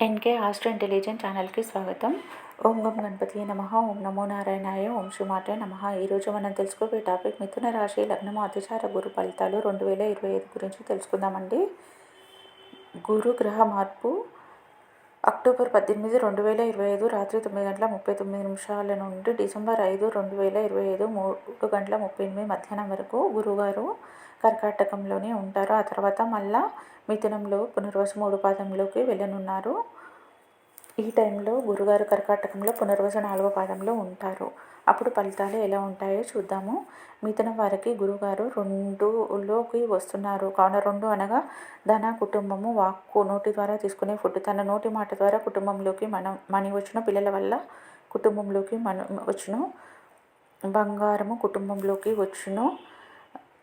NK astro intelligent ఛానల్కి స్వాగతం. ఓం గం గణపతి నమ. ఓం నమో నారాయణాయ. ఓం శ్రీమాటే నమ. ఈరోజు మనం తెలుసుకోబోయే టాపిక్ మిథున రాశి లగ్నము అతిచార గురు ఫలితాలు రెండు వేల ఇరవై ఐదు గురించి తెలుసుకుందామండి. గురు గ్రహ మార్పు అక్టోబర్ పద్దెనిమిది రెండు వేల ఇరవై ఐదు రాత్రి తొమ్మిది గంటల ముప్పై తొమ్మిది నిమిషాల నుండి డిసెంబర్ ఐదు రెండు వేల ఇరవై ఐదు మూడు గంటల ముప్పై ఎనిమిది మధ్యాహ్నం వరకు గురువుగారు కర్కాటకంలోనే ఉంటారు. ఆ తర్వాత మళ్ళా మిథునంలో పునర్వసు మూడు పాదంలోకి వెళ్ళనున్నారు. ఈ టైంలో గురుగారు కర్కాటకంలో పునర్వసు నాలుగో పాదంలో ఉంటారు. అప్పుడు ఫలితాలు ఎలా ఉంటాయో చూద్దాము. మిథునం వారికి గురుగారు రెండులోకి వస్తున్నారు. కావున రెండు అనగా ధన కుటుంబము వాక్కు నోటి ద్వారా తీసుకునే ఫుడ్. తన నోటి మాట ద్వారా కుటుంబంలోకి మనం మనీ వచ్చిన. పిల్లల వల్ల కుటుంబంలోకి మన వచ్చును. బంగారము కుటుంబంలోకి వచ్చును.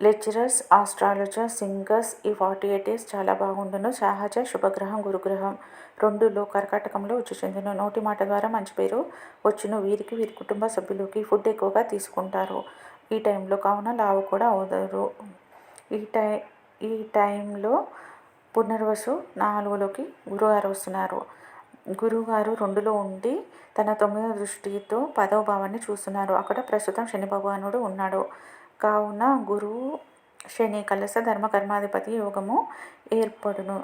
లెక్చరర్స్ ఆస్ట్రాలజర్ సింగర్స్ ఈ ఫార్టీ ఎయిట్ డేస్ చాలా బాగుండును. సహజ శుభగ్రహం గురుగ్రహం రెండులో కర్కాటకంలో వచ్చి చెందిన నోటి మాట ద్వారా మంచి పేరు వచ్చును. వీరికి వీరి కుటుంబ సభ్యులకి ఫుడ్ ఎక్కువగా తీసుకుంటారు. ఈ టైంలో కావున లావు కూడా అవుతారు ఈ టై ఈ టైంలో పునర్వసు నాలుగులోకి గురుగారు వస్తున్నారు. గురువుగారు రెండులో ఉండి తన తొమ్మిదవ దృష్టితో పదవ భావాన్ని చూస్తున్నారు. అక్కడ ప్రస్తుతం శని భగవానుడు ఉన్నాడు. కావున గురువు శని కలస ధర్మ కర్మాధిపతి యోగము ఏర్పడును.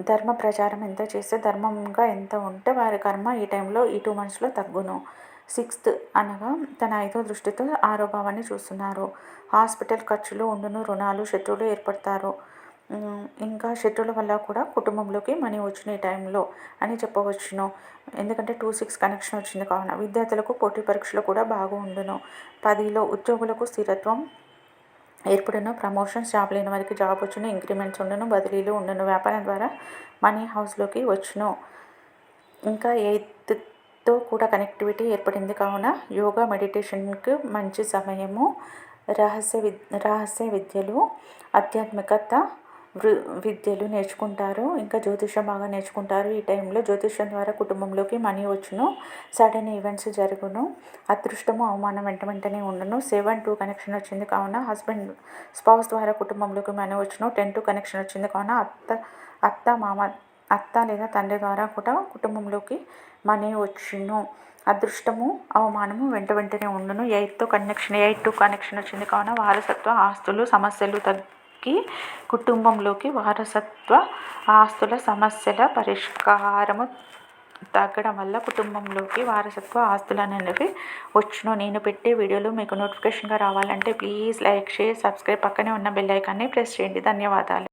ధర్మ ప్రచారం ఎంత చేస్తే ధర్మంగా ఎంత ఉంటే వారి కర్మ ఈ టైంలో ఈ టూ మంత్స్లో తగ్గును. సిక్స్త్ అనగా తన ఐదో దృష్టితో ఆరో భావాన్ని చూస్తున్నారు. హాస్పిటల్ ఖర్చులు ఉండును రుణాలు శత్రువులు ఏర్పడతారు. ఇంకా శత్రువుల వల్ల కూడా కుటుంబంలోకి మనీ వచ్చిన ఈ టైంలో అని చెప్పవచ్చును. ఎందుకంటే టూ సిక్స్ కనెక్షన్ వచ్చింది కావున విద్యార్థులకు పోటీ పరీక్షలు కూడా బాగుండును పదిలో ఉద్యోగులకు స్థిరత్వం ఏర్పడిన. ప్రమోషన్స్ జాబ్ లేని వారికి జాబ్ వచ్చును. ఇంక్రిమెంట్స్ ఉండను. బదిలీలు ఉండను. వ్యాపారం ద్వారా మనీ హౌస్లోకి వచ్చును. ఇంకా ఎయిత్తో కూడా కనెక్టివిటీ ఏర్పడింది కావున యోగా మెడిటేషన్కి మంచి సమయము. రహస్య వి రహస్య విద్యలు ఆధ్యాత్మికత విద్యలు నేర్చుకుంటారు. ఇంకా జ్యోతిషం బాగా నేర్చుకుంటారు. ఈ టైంలో జ్యోతిషం ద్వారా కుటుంబంలోకి మనీ వచ్చును. సడన్ ఈవెంట్స్ జరుగును. అదృష్టము అవమానం వెంట వెంటనే ఉండను. సెవెన్ టూ కనెక్షన్ వచ్చింది కావున హస్బెండ్ స్పౌస్ ద్వారా కుటుంబంలోకి మనీ వచ్చును. టెన్ టూ కనెక్షన్ వచ్చింది కావున అత్త అత్త మామ అత్త లేదా తండ్రి ద్వారా కూడా కుటుంబంలోకి మనీ వచ్చును అదృష్టము అవమానము వెంట వెంటనే ఉండును. ఎయిట్తో కనెక్షన్ ఎయిట్ టూ కనెక్షన్ వచ్చింది కావున వారసత్వ ఆస్తులు సమస్యలు తగ్గి కుటుంబంలోకి వారసత్వ ఆస్తుల సమస్యల పరిష్కారము తగ్గడం వల్ల కుటుంబంలోకి వారసత్వ ఆస్తులు అనేవి వచ్చును. నేను పెట్టే వీడియోలు మీకు నోటిఫికేషన్గా రావాలంటే ప్లీజ్ లైక్ షేర్ సబ్స్క్రైబ్ పక్కనే ఉన్న బెల్ ఐకాన్ని ప్రెస్ చేయండి. ధన్యవాదాలు.